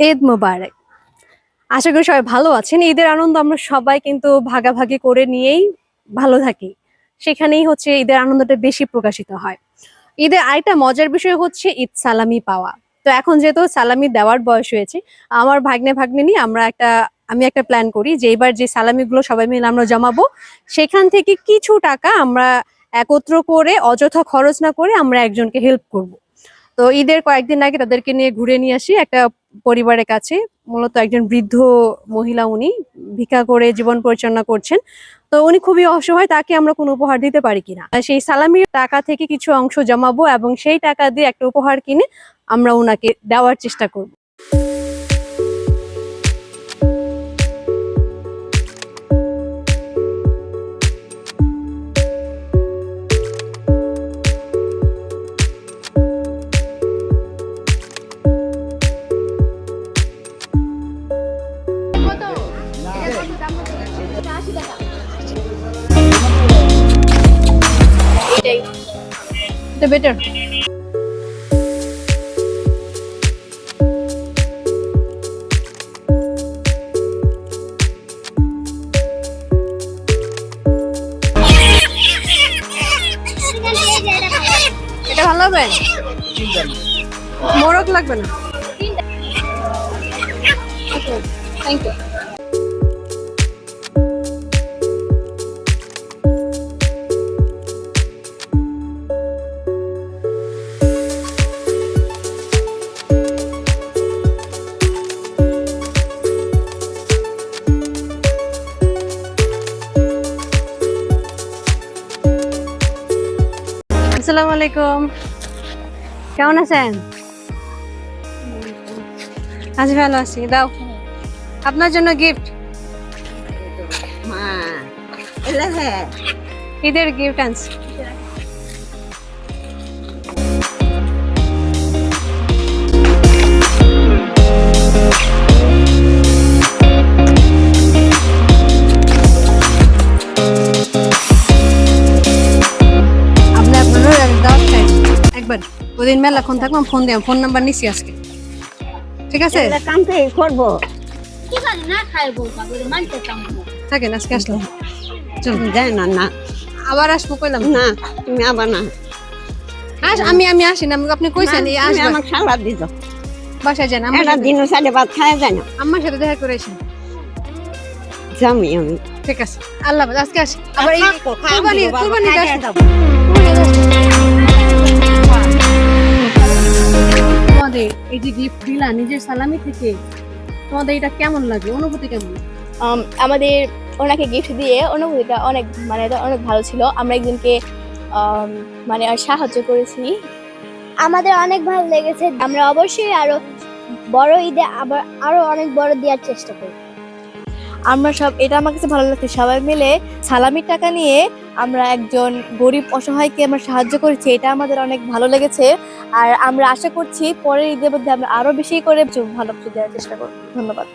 ঈদ মোবারক। আশা করি সবাই ভালো আছেন। ঈদের আনন্দ আমরা সবাই কিন্তু ভাগাভাগি করে নিয়েই ভালো থাকি। সেখানেই হচ্ছে ঈদের আনন্দটা বেশি প্রকাশিত হয়। ঈদের আরেকটা মজার বিষয় হচ্ছে ঈদ সালামি পাওয়া। তো এখন যেহেতু সালামি দেওয়ার বয়স হয়েছে, আমার ভাগ্নে ভাগ্নে নিয়ে আমরা একটা, আমি একটা প্ল্যান করি যে এবার যে সালামিগুলো সবাই মিলে আমরা জমাবো, সেখান থেকে কিছু টাকা আমরা একত্র করে, অযথা খরচ না করে আমরা একজনকে হেল্প করব। তো ঈদের কয়েকদিন আগে তাদেরকে নিয়ে ঘুরে নিয়ে আসি, একটা পরিবারের কাছে। মূলত একজন বৃদ্ধ মহিলা উনি, ভিক্ষা করে জীবন পরিচালনা করছেন। তো উনি খুবই অসহায়, তাকে আমরা কোনো উপহার দিতে পারি কিনা। সেই সালামির টাকা থেকে কিছু অংশ জমাবো এবং সেই টাকা দিয়ে একটা উপহার কিনে আমরা ওনাকে দেওয়ার চেষ্টা করব। এটা বেটার এটা ভালো হবে? মোরগ লাগবে না। থ্যাংক ইউ আসসালামু আলাইকুম। কেমন আছেন? আজ ভালো আছি দাও। আপনার জন্য গিফট ঈদের গিফট আনছি। একবার। ওদিন মেলাক্ষণ থাকলাম ফোন দিলাম ফোন নাম্বার নিছি আজকে। ঠিক আছে? কাম করব। কি জানি না খাইবো তারপরে মানতে চামবো থাকেন আজকে আসলাম। চলুন যায় না না। আবার আসব কইলাম। না তুমি আবার না। আস আমি আমি আসি না আপনি কইছেন এই আসবেন আমাকে সালাদ দিত বাসায় যান আমার দিনও ভাত খাওয়া যায় না। আম্মার সাথে দেখা করে আসেন জামি আমি। ঠিক আছে আল্লাহ আজকে আসি। আবার এই কুরবানি। তোমাদের এই যে গিফট দিলা নিজের সালামি থেকে তোমাদের এটা কেমন লাগে? অনুভূতি কেমন? আমাদের ওনাকে গিফট দিয়ে অনুভূতিটা অনেক মানে এটা অনেক ভালো ছিল। আমরা একজনকে মানে সাহায্য করেছি। আমাদের অনেক ভালো লেগেছে। আমরা অবশ্যই আরও বড় ঈদে আবার আরও অনেক বড় দেওয়ার চেষ্টা করি আমরা সব এটা আমার কাছে ভালো লাগছে। সবাই মিলে সালামির টাকা নিয়ে আমরা একজন গরিব অসহায়কে আমরা সাহায্য করেছি, এটা আমাদের অনেক ভালো লেগেছে। আর আমরা আশা করছি পরের ঈদের মধ্যে আমরা আরও বেশি করে ভালো কিছু দেওয়ার চেষ্টা করব। ধন্যবাদ।